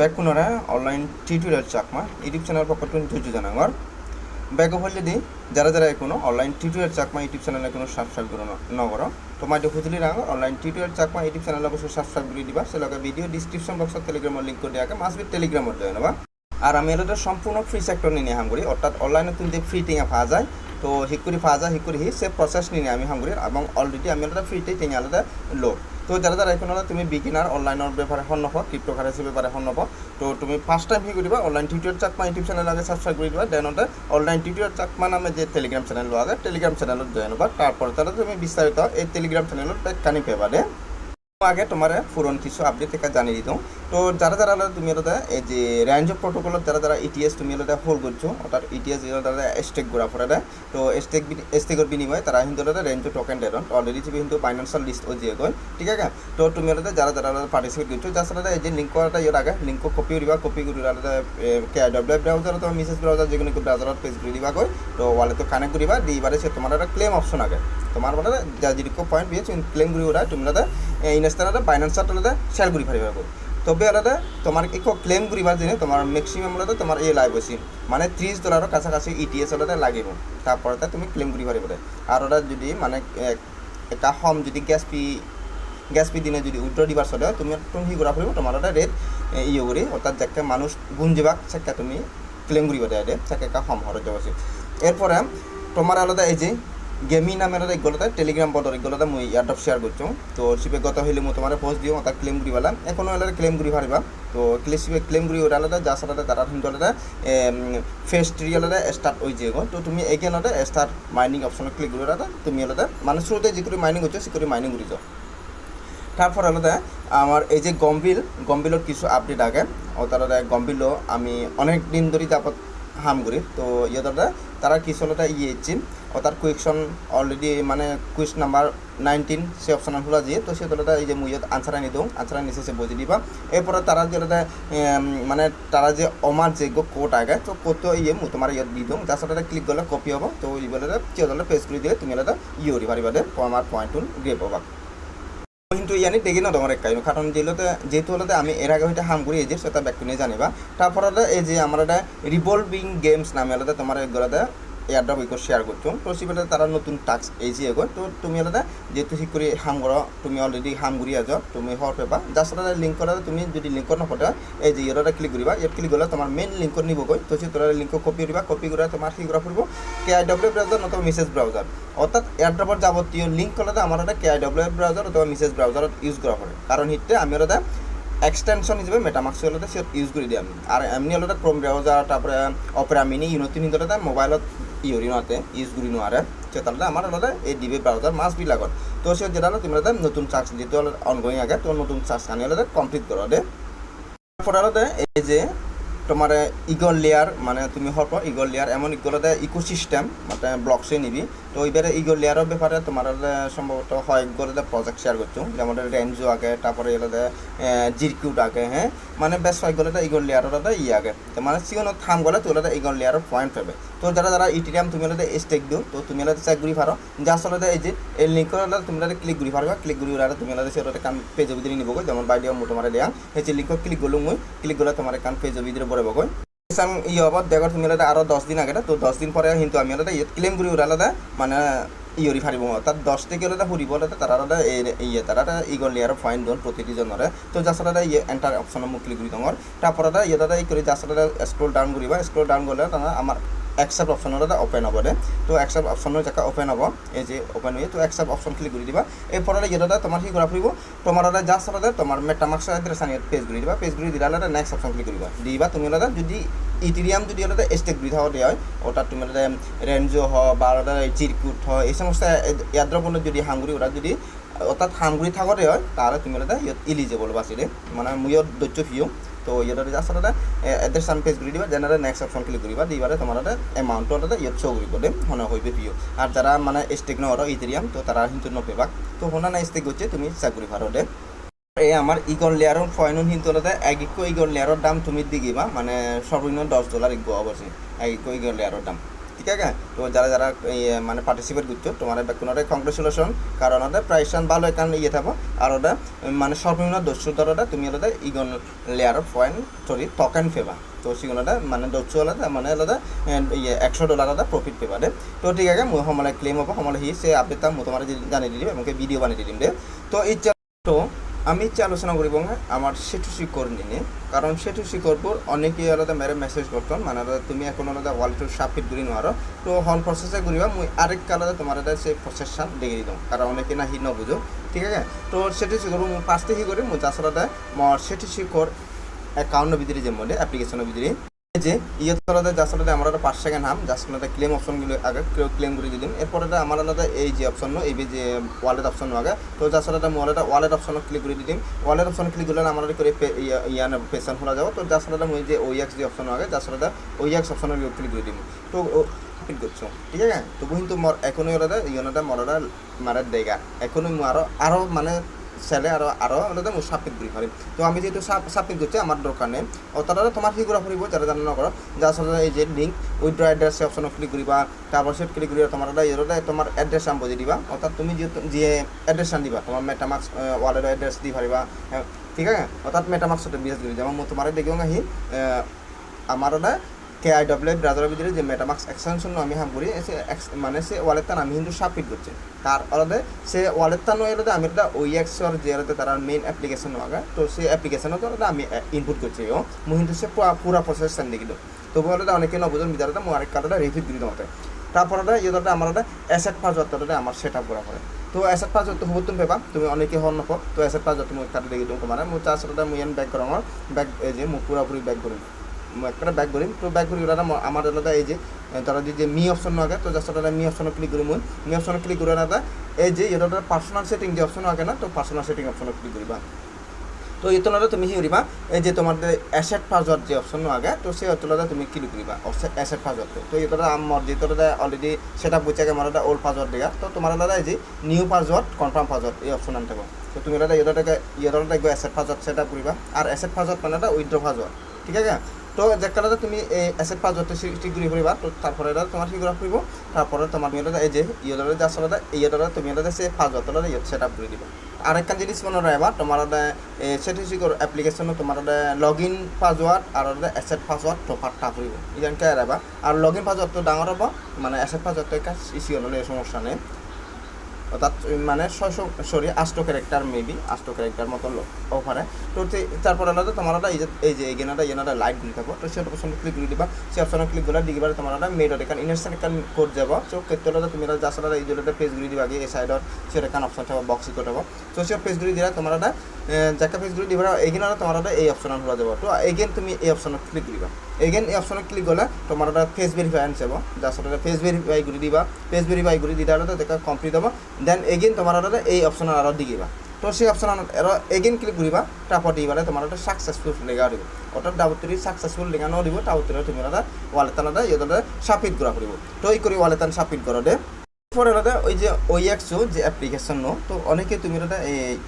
বেকুনরে online tutorial Chakma, YouTube channel পক্ষ জুজু জানাঙর ব্যাগ হলে যারা যারা এখনও online tutorial Chakma, YouTube channel এখনও সাবস্ক্রাইব করো নগর তোমার খুঁজলি রাঙ online tutorial Chakma, YouTube channel অবশ্যই সাবস্ক্রাইব করে দিবা। সে লগে ভিডিও ডিসক্রিপশন বক্সত টেলিগ্রামের লিঙ্ক করে দেওয়া মাসবি টেলিগ্রামত জয়েন হবা। আর আমি এটা সম্পূর্ণ ফ্রি সেক্টর নিয়ে হামগুড়ি অর্থাৎ অনলাইনে তুমি ফ্রি টিঙা পাওয়া যায় তো হিক করে পাওয়া যায় হিক করে হি, সে প্রসেস নিয়ে আমি হামগুড়ি এবং অলরেডি আমি এটা ফ্রিতে টিঙা আলাদা লো তো যারা যারা এখন তুমি বিগিনার অনলাইনের ব্যাপারে হন নব ক্রিপ্টো কারেন্সির ব্যাপারে হন নব তো তুমি ফার্স্ট টাইম কি করিবা online tutorial Chakma YouTube channel আগে সাবস্ক্রাইব করে দিবা দেন ওটা অনলাইন টিউটোরিয়াল চাকমা নামে যে টেলিগ্রাম চ্যানেল আগে টেলিগ্রাম চ্যানেলত জয়েন হবা তারপরে তারা তুমি বিস্তারিত এই টেলিগ্রাম চ্যানেলত কানি পেবা দে। আগে তোমার পুরন কিছু আপডেট থেকে জানিয়ে দিতাম তো যারা যারা তুমি এটা এই যে রেঞ্জ অফ প্রোটোকলত যারা যারা ইটিএস তুমি হলো হোল করছ, অর্থাৎ ইটিএস তারা স্টেক ঘোরা ফোরা দেয় তো স্টেক স্টেকের বিনিময়ে তারা কিন্তু হলো রেঞ্জ টোকেন দেয়। অলরেডি তুমি কিন্তু ফাইন্যান্সিয়াল লিস্ট ও দিয়ে গয় ঠিক আছে? তো তুমি হলো যারা যারা পার্টিসিপেট করছ যার সাথে এই যে লিঙ্ক করাটা ইয়ের আগে লিঙ্ক কপি করিবা কপি করি কে ডাব্লিউ ব্রাউজার তো মিসেস ব্রাউজার যেগুলো ব্রাউজারত পেজ করে দিবা কই তো ওয়ালে তো কানেক্ট করিবা দিবারে সে তোমার একটা ক্লেম অপশন আগে। তোমার মানে যা যেরকম পয়েন্ট পেয়েছ ক্লেম করি ওরা তুমি ইনস্টাতে ফাইন্যান্সারটা সেল করি পারিবা তবে আলাদা, তোমার এক ক্লেম করিবার দিনে তোমার ম্যাক্সিমাম আলাদা তোমার এই লাইভ আছে মানে ত্রিশ ডলারের কাছাকাছি ইটিএস আলাদা লাগিব। তারপরে তুমি ক্লেম করি পারিব আর ওরা যদি মানে একা হম যদি গ্যাস পি গ্যাস পি দিনে যদি উইড্র দিবার চলে, তুমি তুমি সি করা ফুৰিব, তোমাৰ এটা ৰেট ইয়ে কৰি, অৰ্থাৎ যাকে মানুষ গুণ যাবাক সেটা তুমি ক্লেম করিব দেয় সেটা একা হম হরে যাব এরপরে তোমার আলাদা এই যে গেমি নামের এগুলোতে টেলিগ্রাম বদর এগুলোতে মুই ইয়ারডপ শেয়ার করছ তো সিবে গত হইলে মু তোমার পোস্ট দিও তা ক্লেম করি পেলাম এখনও হলে ক্লেম করি পারিবা তো ক্লেসিবে ক্লেম করি ওটা আলাদা যা সাথে তারা কিন্তু আলাদা ফেস ট্রি আলাদা স্টার্ট হয়ে যাব তো তুমি এগেন আলাদা স্টার্ট মাইনিং অপশনে ক্লিক করি আলাদা তুমি আলাদা মানে শুরুতে যে করে মাইনিং হচ্ছে সে করে মাইনিং করি যাও তারপর আলাদা আমার এই যে গম্বিল গম্বিলর কিছু আপডেট আগে ও তারা গম্বিলও আমি অনেক দিন ধরে যাবত হাম করি তো ইয়ে তারা কিছু আলাদা ইয়ে ইচ্ছি তার কুয়েকশন অলরেডি মানে কুইশ নাম্বার নাইনটিন সে অপশন খোলা দিয়ে তো সে তোলা এই যে মুইয়ত আনসার আনি দিও। আনসার নিচে সে বুঝে দিবা। এরপরে তারা যে মানে তারা যে অমার যে কোড আগে, তো কোড ইয়ে মু তোমার ইয়ে দি দিও। যার সাথে ক্লিক করলে কপি হব। তো কেউ তাহলে পেজ করে দিয়ে তুমি আলাদা ইয়ে করি পারিবা দে। আমার পয়েন্ট গ্রেপ হবা। কিন্তু ইয়ানি দেখি না তোমার কারণ কারণ যেগুলোতে যেহেতু হলো আমি এর আগে হইতে হাম করি এই যে সেটা ব্যাক নিয়ে জানিবা। তারপরে এই যে আমার একটা রিভলভিং গেমস নামে আলাদা তোমার এগুলোতে এয়ারড্রপ ইকো শেয়ার করছ তো সেবেলে তারা নতুন টাস্ক এই যে এগো তো তুমি আলাদা যেহেতু ঠিক করে হাম করো তুমি অলরেডি হাম ঘুরি আজ তুমি হওয়ার পেবা। যার সাথে লিঙ্ক করা তুমি যদি লিঙ্ক না পটে এই যে ইয়েটা ক্লিক করিবা ইয়াত ক্লিক করলে তোমার মেইন লিঙ্ক নিব গই তো সে তোরা লিঙ্ক কপি করিবা কপি করে তোমার কি করা পড়ব কে আই ডব্লিউ ব্রাউজার নতুবা মেসেজ ব্রাউজার অর্থাৎ এয়ারড্রপের যাবতীয় লিঙ্ক করলে আমার কে আই ডব্লিউ ব্রাউজার অথবা মেসেজ ব্রাউজার ইউজ করা পড়ে কারণ হিটে আমি ওরা এক্সটেনশন হিসেবে মেটামাক্স হলে সে ইউজ করে দিই আমি। আর এমনি হলে ক্রোম ব্রাউজার তারপরে অপেরা মিনি ইউনিটি নিতে মোবাইলত ইউরি নোয়াতে ইউজ করি নোয়ারে সেটা আমার আলাদা এই ডিবি ব্রাউজার মাস বি তো সে যেটা তুমি নতুন চার্জ যেহেতু অনগোয়িং আগে, তো নতুন চার্জ আনি হলে কমপ্লিট করো দে আলাদা এই যে তোমার ইগল লেয়ার মানে তুমি পর ইগল লেয়ার এমন ইগলতে ইকোসিস্টেম মানে ব্লকসে নিবি। তো এইবারে ইগল লেয়ারের ব্যাপারে তোমার সম্ভবত হয় ইগলতে প্রজেক্ট শেয়ার করছ যেমন রেঞ্জো আগে, তারপরে এলাদা জিরকিউট আগে হ্যাঁ মানে বেশ ইগলতে ইগল লেয়ারের ই আগে। তো মানে সিগনত থাম গলে তো ওলাদা ইগল লেয়ারের পয়েন্ট পাবে। তো যারা যারা ইটিরিয়াম তুমি ওলাদা স্টেক দিও, তো তুমি ওলাদা চেক ঘুরি পারো যা আসলে এই যে এই ওলাদা তুমি ক্লিক ঘুরি পারবা ক্লিক ঘুরি ওলাদা তুমি ওলাদা সেটা কান পেজের ভিতরে নিব যেমন বাইডিও মো তোমার দেয়া। এই যে লিঙ্ক ক্লিক করল মুই ক্লিক করলে তোমার কান পেজের ভিতরে বড় বগৈ সাং ই হব দেখো তুমি আলাদা আরও দশ দিন আগে তো দশ দিন পরে কিন্তু আমি আলাদা ইয়ে ক্লেম করি ওরা আলাদা মানে ইয়রি ফারিব তার দশ থেকে আলাদা ফুরিব তারা ইয়ে তারা ইগল লিয়ার ফাইন দল প্রতিটি জনরে তো যার সাথে ইয়ে এন্টার অপশন মুখ ক্লিক করি তোমার তারপরে ইয়ে দাদা ই করে যার সাথে স্ক্রল ডাউন করিবা স্ক্রল ডাউন করলে তারা আমার অ্যাকসেপ্ট অপশন দাদা ওপেন হব দে। তো অ্যাকসেপ্ট অপশনের জায়গা ওপেন হব। এই যে ওপেন হয়ে, তো অ্যাকসেপ্ট অপশন ক্লিক করে দিবা। এরপরে ইয়ে দাদা তোমার কি করা ফুরিব তোমার দাদা যার সাথে তোমার মেটামাক্স এড্রেস আনি পেজ করে দিবা। পেজ করে দিলে আলাদা নেক্সট অপশন ক্লিক করিবা দিবা তুমি আলাদা যদি ইথিরিয়াম যদি আলাদা স্টেক বৃদ্ধা দেওয়া হয় ওটা তুমি আলাদা রেঞ্জো হ বা আলাদা চিরকুট হয় এই সমস্ত ইয়াদ্রগুলো যদি হাঙ্গুরি ওরা যদি অর্থাৎ হাঙ্গুরি থাকতে হয় তাহলে তুমি ইয়ত ইলিজেবল বাসিলে মানে মুয়ত দৈত্য ফিও তো জাস্ট আলাদা এড্রেস আন পেজ করে দিবা জেনারে নেক্সট অপশন ক্লিক করিবা দিবারে তোমার এমাউন্ট ওটা ইয়ে শো করিব দে হনে হইবে পিও আর যারা মানে স্টেক নর ইথেরিয়াম তো তারা কিন্তু নপেবাক তো শুনা না স্টেক হচ্ছে তুমি চাকরি পারো দে এই আমার ইগন লেয়ারর ফয়নুন তাতে এক ইগল লেয়ারর দাম তুমি দিগিবা মানে সর্বনিম্ন দশ ডলার ইগো অবশ্যই এক ইগল লেয়ারর দাম। ঠিক আছে? তো যারা যারা মানে পার্টিসিপেট করছ, তোমার কোনো কংগ্রেচুলেশন কারণ ওটা প্রাইসান ভালো এখান ইয়ে থাকো আর ওটা মানে সর্বনিম্ন দস্যু দরটা তুমি ওটা IGNOU layer point sorry token ফেবা তো সেগুলোটা মানে দস্যু আলাদা মানে আলাদা ইয়ে একশো ডলার আলাদা প্রফিট পেবা দে। তো ঠিক আছে মই সমলে ক্লেম হ'ব সমলে সি সে আপডেট মই তোমার জানি দিম এবং ভিডিও বানিয়ে দিম দে। তো এই তো আমি ইচ্ছে আলোচনা করিব না, আমার সেটু শিকর নিয়ে। কারণ সেটু শিকরপুর অনেকেই আলাদা মেরে মেসেজ করতাম মানে আলাদা তুমি এখন আলাদা ওয়ালটু সাবমিট করি নোয়ারো তো হল প্রসেসে করিবা, মুই আরেক আলাদা তোমার আলাদা সেই প্রসেসটা দেখে দিতাম। কারণ অনেকে না হি বুঝো, ঠিক আছে? তো সেটু শিকর পাঁচটি হি করি মু চাষ আলাদা সেটু শিকর অ্যাকাউন্টের ভিতরে যে মধ্যে অ্যাপ্লিকেশনের ভিতরে। যে ইয়ে যার সাথে আমার একটা পাঁচ সেকেন্ড হাম সাথে ক্লেম অপশনগুলো আগে ক্লেম করে দিলাম এরপরে আমার আলাদা এই যে অপশন এই যে ওয়ালেট অপশন আগে, তো যার সাথে ওয়ালেট ওয়ালেট অপশন ক্লিক করে দিলাম ওয়ালেট অপশন ক্লিক করলে আমার করে ইয়ান পেশন খোলা যাব। তো সাথে মই যে ওইএক্স যে অপশন আগে সাথে ওইএক্স অপশনের ক্লিক করে দিম তো ক্লিক করছ, ঠিক আছে? তো কিন্তু মোর এখনই আলাদা, ইয়নটা মরটা মারার দেগা এখনই মো আরও আরও মানে সেলে আরও আরও আলাদা মো সাবমিট করি তো আমি যেহেতু সাবমিট করছি আমার দরকার নেই। তারা তোমার কি করা ফুরিব, যারা জানা নকর যার সাথে এই যে link withdraw address option click করিবা, তারপর সেট ক্লিক করিবা, তোমার এটা তোমার অ্যাড্রেস আম বুঝে দিবা। অর্থাৎ তুমি যে যে অ্যাড্রেস আন দিবা, তোমার মেটামাক্স ওয়ালেট অ্যাড্রেস দি পারিবা ঠিক আছে? অর্থাৎ মেটামাক্সতে বিএস করি যেমন তোমার দেখিও আহি, আমার কে আই ডব্লিউ ব্রাউজারের ভিতরে যে মেটামাক্স এক্সটেনশন আমি হাম করি, সে মানে সে ওয়ালেট তান আমি কিন্তু সাবমিট করছি। তার আলাদা সে ওয়ালেট তান এলাদা আমি একটা ওই এক্সর যে আলাদা তার মেইন অ্যাপ্লিকেশন আগা তো সেই অ্যাপ্লিকেশনও তো আলাদা আমি ইনপুট করছি, ও। মুই কিন্তু সে পুরা পুরা প্রসেস সেন্ড দিকে তবু আলাদা অনেকে নবজন বিদারটা মু আরেক কার্ডটা রিভিউ দিতে মতে তারপরে ইয়েটা আমার একটা অ্যাসেট পাঁচ হাজার আমার সেট আপ করা পড়ে। তো অ্যাসেট পাঁচ হাজার হব তুমি পেবা, তুমি অনেকে হন নপ তো অ্যাসেট পাঁচ হাজার তুমি কাটি দেখি তোমার। মু এন ব্যাক করা আমার ব্যাক এই যে মু পুরাপুরি ব্যাক করি। একটা ব্যাক করিম তো ব্যাক করি ওরা আমার আলাদা এই যে তারা যে মি অপশন আগে তো জাস্ট ওটা মি অপশন ক্লিক করি মুই। মি অপশন ক্লিক করে আলাদা এই যে এটা পার্সোনাল সেটিং যে অপশন আগে না, তো পার্সোনাল সেটিং অপশন ক্লিক করিবা তো এতলাতে তুমি কি করিবা এই যে তোমার অ্যাসেট পাসওয়ার্ড যে অপশন আগে তো সেই অতলাতে তুমি ক্লিক করিবা অ্যাসেট পাসওয়ার্ড তো এটা আমার যেটা অলরেডি সেটা বুঝে আমার একটা ওল্ড পাসওয়ার্ড দেওয়া তো তোমার আলাদা এই যে নিউ পাসওয়ার্ড কনফার্ম পাসওয়ার্ড এই অপশন আনতে তো তুমি এটা ইয়েটাকে ইয়েটাকে দেখবে অ্যাসেট পাসওয়ার্ড সেটা করিবা আর অ্যাসেট পাসওয়ার্ড মানে এটা উইথড্র পাসওয়ার্ড ঠিক আছে? তো যেকালাতে তুমি এই অ্যাসেট পাসওয়ার্ডটা ঠিক করে করিবা, তো তারপরে এটা তোমার করা ফুরিব তারপরে তোমার তুমি এটা এই যে ইয়েটারে যা আসলে এই ইয়েটারে তুমি এটা সে পাসওয়ার্ডটা সেট আপ করে দিবা। আরেকখান জিনিস মনে রাখবা তোমার স্ট্যাটিস্টিকর অ্যাপ্লিকেশনে তোমার লগ ইন পাসওয়ার্ড আর অ্যাসেট পাসওয়ার্ড টপার টাপ হইব ইজান কে রাখবা, আর লগ ইন পাসওয়ার্ড তো ডাঙর হব মানে অ্যাসেট পাসওয়ার্ড তো একটা ইসি হলে সমস্যা নেই। অর্থাৎ মানে ছয়শো সরি আষ্ট ক্যারেক্টার মেবি আষ্ট ক্যারেক্টার মতো অফারে তো তারপর আলাদা তোমার এই যে এগেনাটা এগেনাটা লাইট গুলি থাকব তো সেটা অপশন ক্লিক করে দিবা। সেই অপশনে ক্লিক করলে দিবার তোমার মেড এখান ইনস্ট্যান্ট এখান কোড যাব। তো কেতলাটা তুমি যা সারা এই দুটো পেজ গুলি দিবা এই সাইডত সেটা এখান অপশন থাকবে বক্স কোড থাকব তো সে পেজ গুলি দিলা তোমার যাকে পেজ গুলি দিবা এগেনারা তোমার একটা এই অপশন হয়ে যাব। তো এগেন তুমি এই অপশনে ক্লিক দিবা। এগেন এই অপশনে ক্লিক তোমার একটা ফেস ভেরিফাই আনছে যার সাথে ফেস ভেরিফাই করে দিবা। ফেস ভেরিফাই করে দিতে হলে দেখা কমপ্লিট হব। দেন তোমার একটা এই অপশন আরও দিবা। তো, সেই অপশন আরও এগেন ক্লিক করিবা তারপর দিবারে তোমার একটা সাকসেসফুল লেখা দিব। ওটা ডাবুতরি সাকসেসফুল লেখা ন দিব তাবুতরি তুমি একটা ওয়ালেট তালাটা ইয়ে সাবমিট করা পড়িব তো এই করে ওয়ালেট সাবমিট করো দে। পরে দাদা ওই যে ওই একশো যে অ্যাপ্লিকেশন নো তো অনেকে তুমি দাদা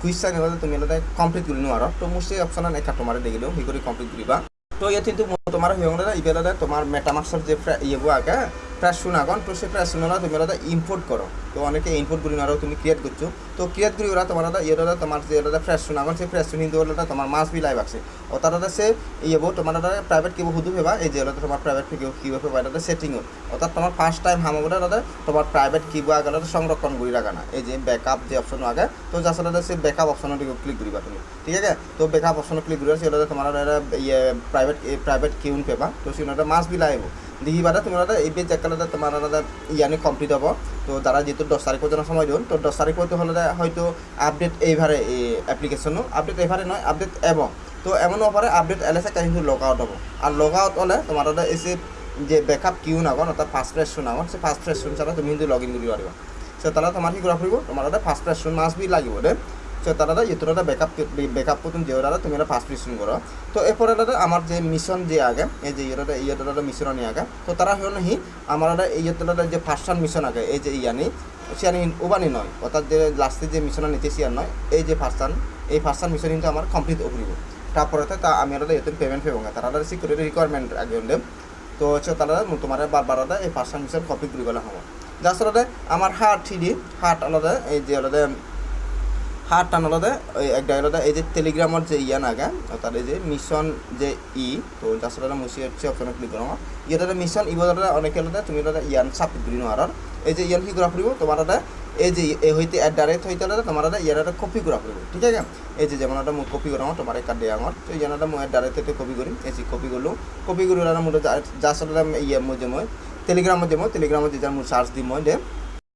কুইজ চাই আলাদা তুমি দাদা কমপ্লিট কৰি নোৱাৰা তো মোৰ সেই অপশ্যন একা তোমাৰে দেখিলেও সেই কৰি কমপ্লিট কৰিবা। তো ইয়াত কিন্তু তোমাৰ সিহঁতে ইবেলাদা তোমাৰ মেটামাক্সৰ যে ইয়েবোৰ আগে। প্রায় শুনাগন তো সে প্রায় শুনালা তুমি ওরা ইম্পোর্ট করো। তো অনেকে ইম্পোর্ট করি নাও, তুমি ক্রিয়েট করছ। তো ক্রিয়েট করি ওরা তোমার ইয়ে ওরা তোমার যে ফ্রেশ শুনাগন সেই ফ্রেশ শুনি ওরা তোমার মাস বি লাইভ আছে ও তার সে ইয়েবো তোমার প্রাইভেট কিবো হুদু ফেবা এই যে ওরা তোমার প্রাইভেট কিবো ফেবা এটা সেটিং অর্থাৎ তোমার ফার্স্ট টাইম হামাবোটা দাদা তোমার প্রাইভেট কিবো আগে সংরক্ষণ করি রাখা না। এই যে ব্যাকআপ যে অপশন আগে তো যার সাথে সে ব্যাকআপ অপশনে ক্লিক করিবা তুমি। ঠিক আছে? তো ব্যাকআপ অপশনে ক্লিক করিবা সেটা তোমার ইয়ে প্রাইভেট প্রাইভেট কিউন পেবা তো সেটা মাস বি লাইভ দেখিবাটা তোমার এই তোমার আলাদা ইয়ানি কমপ্লিট হব। তো তারা যেহেতু দশ তারিখ পর্যন্ত সময় দিন তো দশ তারিখ পর্যন্ত হলে হয়তো আপডেট এইভাবে এই অ্যাপ্লিকেশনও আপডেট এইভাবে নয় আপডেট এবং তো এমন অফারে আপডেট এলে এলেছে কিন্তু লগ আউট হব। আর লগ আউট হলে তোমার এসে যে ব্যাকআপ কিউ নাগন অর্থাৎ ফার্স্ট প্রেসন নাগন সে ফার্স্ট প্রেসন ছাড়া তুমি কিন্তু লগ ইন করি পারিবা সে তারা তোমার কি করা ফুৰিব? তোমার ফার্স্ট প্রেসন মাস বি লাগিব দে। তারা ইতরা ব্যাকআপ ব্যাকআপ প্রথম যে ওরা তুমি ফার্স্ট মিশন করো। তো এরপরে দাদা আমার যে মিশন যে আগে, এই যে ইয়েটা ইয়েটা মিশন নিয়ে আগে, তো তারা হলো হি, আমার ইয়েটা যে ফার্স্ট মিশন আগে, এই যে ইয়ানি সিয়ানি ওবানি নয়, অর্থাৎ যে লাস্টে যে মিশন নিতে সিয়ার নয়, এই যে ফার্স্ট এই ফার্স্ট মিশন কিন্তু আমার কমপ্লিট করিব তারপরে তা আমি ওরা এতে পেমেন্ট পেব তারা সিকিউরিটি রিকোয়ারমেন্ট আগে হলে তো হচ্ছে তারা তোমার বারবার এই পাঁচটা মিশন কপি করে গেলে হব। যার আমার হার্ট থ্রি হার্ট আলাদা এই যে আলাদা হাত টান আলাদা ওই একটা আলাদা এই যে টেলিগ্রামের যে ইয়ান আগে অর্থাৎ এই যে মিশন যে ই, তো যার মুসি হচ্ছে অপশনে ক্লিক করো। ইয়াটা মিশন ই বদলে অনেকে আলাদা তুমি ইয়ান সাবমিট করি নোয়ার এই যে ইয়ান কি করা পড়ব তোমার এই যে এ হইতে অ্যাট ডাইরেক্ট হইতে আলাদা তোমার ইয়ার একটা কপি করা পড়ব ঠিক আছে? এই যে যেমন একটা কপি করা, তোমার একটা ডে আমার, তো ইয়ান একটা মই ডাইরেক্ট থেকে কপি করি। এই যে কপি করল কপি করে আলাদা মোটা যার সাথে ইয়ে মধ্যে মই টেলিগ্রামত যে মই টেলিগ্রামত যে মোৰ চাৰ্জ দিম মই দে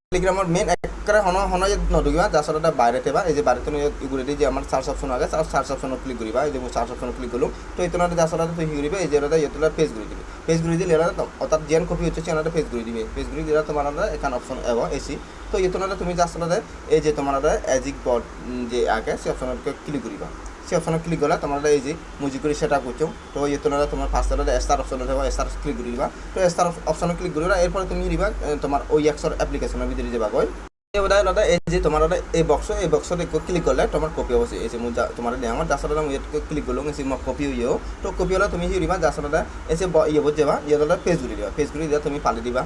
টেলিগ্রামত মেইন একেবাৰে হন হন নদুকিবা যাৰ আচলতে বাইরে থেবা, এই যে বাইরে তুমি ইগুড়ি যে আমার চার্জ অপশন আগে চার্জ অপশনত ক্লিক করিবা এই যে মই চার্জ অপশনত ক্লিক করল তো এই তোমার যার আচলতে তুমি হিরিবা এই যে এটা ইয়েতলা পেজ ঘুরি দিবি পেজ ঘুরি দিলে এটা অর্থাৎ জেন কপি হচ্ছে সেটা পেজ ঘুরি দিবি। পেজ ঘুরি দিলে তোমার এখানে অপশন এব এসি তো ইয়েতলা তুমি যার আচলতে এই যে তোমার এজিক বট যে আগে, সে অপশনত ক্লিক করিবা সে অপশনে ক্লিক করলে তোমার এই যে মুজি করে সেটা করছ, তো ইয়ে তোমার তোমার ফার্স্ট স্টার অপশন থাকবে স্টার ক্লিক করে দিবা তো স্টার অপশনে ক্লিক করে এরপরে তুমি দিবা তোমার ওই এক্সর অ্যাপ্লিকেশনের ভিতরে যাবা কই এই যে তোমার দাদা, এই বক্স এই বক্সতে ক্লিক করলে তোমার কপি অবশ্যই এই মু তোমার আমার যার দাদা ক্লিক করল এসে আমার কপি হইও তো কপি হলে তুমি হিরিবা দাদা এসে ইয়ে বুঝ যাবা ইয়ে দাদা পেজ ঘুরি দিবা। পেজ ঘুরি দিয়া, তুমি পালি দিবা।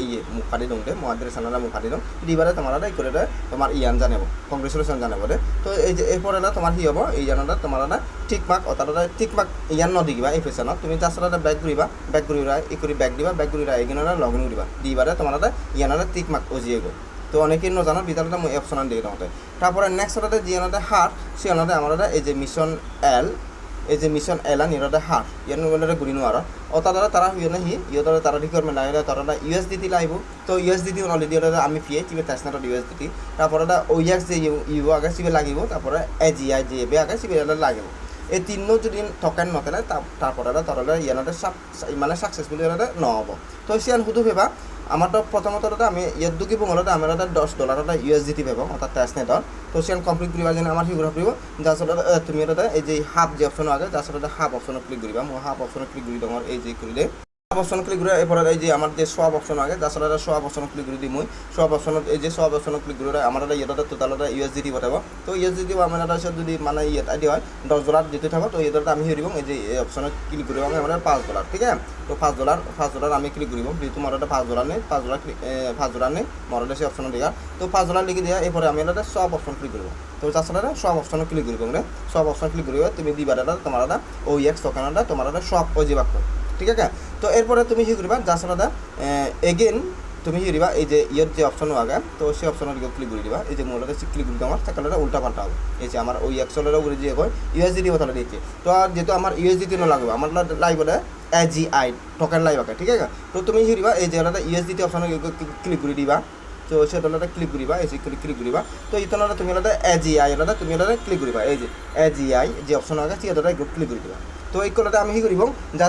এই মুখ ফাটি দং দে মহাদের সানারা মুখ ফাটি দং দিবারে তোমার দাদা করে তোমার ইয়ান জানাব কংগ্রেচুলেশন জানাব দে। তো এই যে এরপরে তোমার কি হব? এই জানাটা তোমার দাদা টিক মার্ক অর্থাৎ টিক মার্ক ইয়ান নদিবা, এই পেছনত তুমি দাদা ব্যাক ঘুরিবা ব্যাক ঘুরিবা ই করে ব্যাক দিবা ব্যাক ঘুরিবা এগিয়ে লগ ইন করিবা দিবারে তোমার ইয়ানারা টিক মার্ক ওজিয়ে গো তো অনেকেই নজানো ভিতরে মই অপশন দিয়ে তোমাতে তারপরে নেক্সট ওটাতে যে ওনাদের হার, সে ওনাদের আমার এই যে মিশন এল এই যে মিশন এল ইহঁতে হার ইয়ান ওনাদের ঘূৰি নোৱাৰা অতা দ্বারা তারা হুই নাহি ইহঁতৰ তারা রিকোয়ারমেন্ট নাই তারা ইউএস ডি টি লাইব। তো ইউএস ডি টি অলরেডি ওটা আমি ফিয়ে চিবে টেস্টনার ইউএস ডি টি তারপরে ওইএক্স যে ইউ আগে চিবে লাগিব, তারপরে এজিআই যে এবে আগে চিবে লাগিব। এই তিনো যদি টকেন নথলে তারপরে তরলে ইয়ানতে মানে সাকসেসফুলি ইয়ানতে নহ'ব। তো সিয়ান সুধু ভেবা আমার প্ৰথমতে প্রথমত আমি ইয়াত দুকি বুঙলতে আমার দশ ডলার এটা ইউএসডিটি পাব অর্থাৎ টেস্ট নেটর তো সিয়ান কমপ্লিট করিবার জন্য আমার সিগুলো ফুরিব যার সাথে তুমি এটা এই যে হাফ যে অপশন আগে যার সাথে হাফ অপশনত ক্লিক করিবা মই হাফ অপশনত ক্লিক করি তোমার এই যে সব অপশন ক্লিক করে এরপরে এই যে আমার যে সব অপশন আগে সাথে সব অপশন ক্লিক করে দিই মই সব অপশনত এই যে সব অপশন ক্লিক করে আমার এটা ইয়েটা টোটাল এটা ইউএসডিটি পঠাব। তো ইউএসডিটি আমার এটা যদি মানে ইয়ে আইডি হয়, দশ ডলার দিতে থাকো, তো ইয়েটা আমি হেরিব এই যে এই অপশনে ক্লিক করিব আমি আমার পাঁচ ডলার ঠিক আছে? তো পাঁচ ডলার পাঁচ ডলার আমি ক্লিক করিব যেহেতু আমার এটা পাঁচ ডলার নেই, পাঁচ ডলার পাঁচ ডলার নেই আমার এটা সেই অপশন দিয়া। তো পাঁচ ডলার লিখে দিয়া, এরপরে আমি এটা সব অপশন ক্লিক করব তো সাথে সব অপশন ক্লিক করিব মানে সব অপশন ক্লিক করিব তুমি দিবার এটা তোমার এটা ওই এক্স দোকানটা তোমার এটা সব ওই যে ঠিক আছে? তো এরপরে তুমি কি কৰিবা জাষ্ট এটা এগেইন তুমি কি দিবা এই যে ইয়ার যে অপশন আগে, তো সেই অপশনের দিকে ক্লিক করে দিবা। এই যে মোবাইলটা ক্লিক করে আমার সেখানে উল্টা পাল্টা হবে। এই যে আমার ওই এক্সলের উপরে যে কয় ইউএসডিটি কথাটা দিয়েছে। তো আর যেহেতু আমার ইউএসডিটি ন লাগবে আমার লাগবে না এজিআই টোকেন লাইভ আগে, ঠিক আছে? তো তুমি কি দিবা এই যে এটা ইউএসডিটি অপশনে ক্লিক করে দিবা। তো সেটা ক্লিক করিবা, এই যে ক্লিক করিবা তো ইতনাটা তুমি এটা এজিআই এটা তুমি এটা ক্লিক করিবা। এই যে এজিআই যে অপশন আগে সেটা ক্লিক করে দিবা। তো এই কলতে আমি কি কৰিব?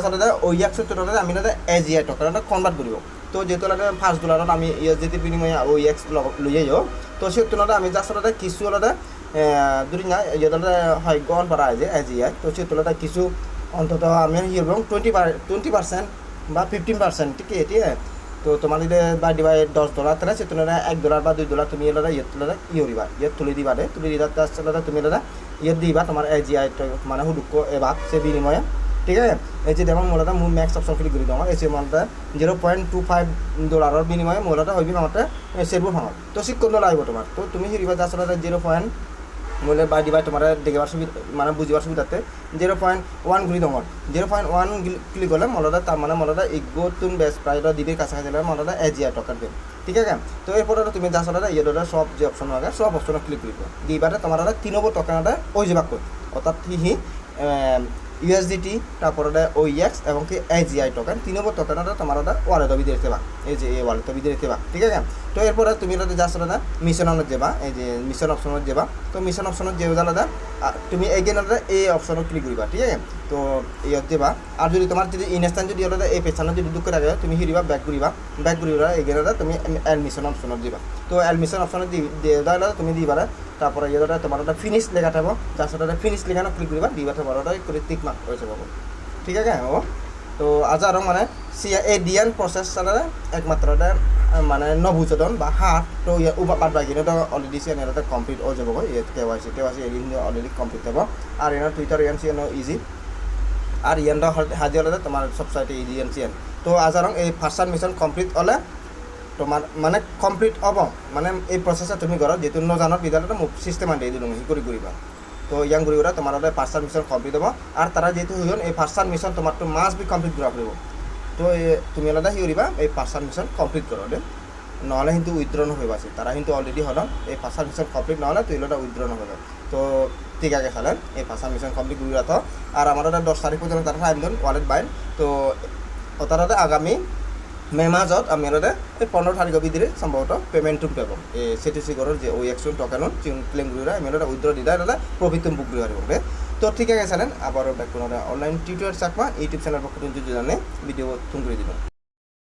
সাথে ওই একশো টকাতে আমি তাতে এ জি আই টকা এটা কনভার্ট কৰিব। তো যেহেতু পাঁচ ডলাৰত আমি যদি বিনিময়ে ওই এক্স লৈ যাওঁ, তো সেই তুলনাতে আমি সাথে কিছু আলাদা যদি না ইয়েতে হয় গণ পারা যে এ জি আই তো সেই তুলনাতে কিছু অন্তত আমি ইয়ে টুয়েন্টি টুয়েন্টি পার্সেন্ট বা ফিফটিন পার্সেন্ট ঠিক আছে তো তোমার যদি বা দিবা দশ ডলার তাহলে সে তুলনায় এক ডলার বা দুই ডলার তুমি এলাদা ইয়ে তুলে ইয়ে দিবা ইয়ে তুলে দিবা দে, তুলে দিবা তার তুমি এলাদা ইয়ে দিবা তোমার এই জি আই মানে হুডুক এবার সে বিনিময়ে। ঠিক আছে? এই যে দেখো মোলাটা মোৰ ম্যাক্স অপশন ক্লিক করে দেওয়া এই যে মোলাটা জিৰ' পইণ্ট টু ফাইভ ডলারের বিনিময়ে মোলাটা হইবি মামতে চেৰবোৰ ভাঙত তো চিক লাগবে তোমার তো তুমি হেৰিবা যাৰ জিরো জিৰ' মোলে বা দিবা তোমাৰ দেখিবার সুবিধা মানে বুঝিবার সুবিধাতে। জিরো পয়েন্ট ওয়ান ঘুরি দমর জিরো পয়েন্ট ওয়ান ক্লিক করলে মলদা তার মানে মলদা ইগো তুন বেস প্রায়টা দিবে কাছাকাছি মলদা এজিয়া টকার দেব ঠিক আছে? তো এরপর তুমি যা চলে ইয়েটা সব যে অপশন লাগে সব অপশন ক্লিক করবে দিবারে তোমার তিন নম্বর টকানটা ওই যাবাক অর্থাৎ হি ইউএসডিটি, তারপরে ওইএক্স এবং কি এজিআই টোকেন তিন নম্বর টোকেনটা তোমার ওটা ওয়ালেট ভিতরে দেবা, এই যে এই ওয়ালেট ভিতরে দেবা, ঠিক আছে? তো এরপরে তুমি এটা জাস্ট ওটা মিশন অনত যাবা এই যে মিশন অপশনত যাবা তো মিশন অপশনত যে জানা তুমি এগেন ওটা এই অপশনত ক্লিক করিবা, ঠিক আছে? তো ইয়াত যাবা আর যদি তোমার যদি ইনস্ট্যান্ট যদি ওটা এই পেছানো যদি দুঃখ থাকে, তুমি হিরিবা ব্যাক করিবা ব্যাক করিবা এগেন ওটা তুমি অ্যাডমিশন অপশনত যাবা তো অ্যাডমিশন অপশনত দিয়ে তুমি দিবারে তারপরে ইয়েটা তোমার ওটা ফিনিশ লেখা থাকব। যার সাথে ফিনিশ লেখানো ক্লিক করিবা দিবা তোমার ওটা করে টিক মার্ক হয়েছে পাবো ঠিক আছে ও তো আজ আরও মানে সিয়া এই ডিএন প্রসেস একমাত্র মানে নভোচদন বা হাত, তো বাদ বাকি তো অলরেডি সিয়ান এটা কমপ্লিট হয়ে যাব ইয়াত কে Y C K Y C এদিন অলরেডি কমপ্লিট হব। আর এনার টুইটার ইয়ান সিয়ান ইজি আর ইয়ানটা হাজি হলে তোমার সবসাইটে ইলিয়ান চিয়ান তো আজারং এই ফার্স্ট মিশন কমপ্লিট হলে তোমার মানে কমপ্লিট হব মানে এই প্রসেসে তুমি ঘৰত যেহেতু নজানৰ বিদ্যালয়ত মোক চিষ্টেম আনি দিলোঁ সি কৰি কৰিবা। তো ইয়াং কৰি কৰা তোমাৰ ফাৰ্ষ্ট মিশন কমপ্লিট হ'ব, আৰু তারা যেহেতু গ'ল এই ফার্স্ট মিশন তোমার তো মাছ বি কমপ্লিট করা পড়ব তো তুমি আলাদা কি করিবা এই ফার্স্ট মিশন কমপ্লিট করো দে নহ'লে কিন্তু উইথড্র নহব আছে তারা কিন্তু অলরেডি হল এই ফার্স্ট মিশন কমপ্লিট নহ'লে তুই ওটা উইথড্র নহবে। তো ঠিক আছে খালেন, এই ফার্স্ট মিশন কমপ্লিট করে রাখো আর আমার ওটা দশ তারিখ পর্যন্ত তারা টাইম দেন ওয়ালেট বাইন তো তারা আগামী মে মাজত আমি এটা এই পনেরো তাৰিখ ভিতরে সম্ভবত পেমেন্ট পাব এই চি সিগরের যে ওই একশো টকানো ক্লেম গুড়া আমি এটা উইথড্র দিদা এটা প্রফিট বুক করে পারবে তো ঠিক আছে জানেন আবার back online tutorial Chakma YouTube channel পক্ষ থেকে যদি জানে ভিডিও তুমি করে দিলাম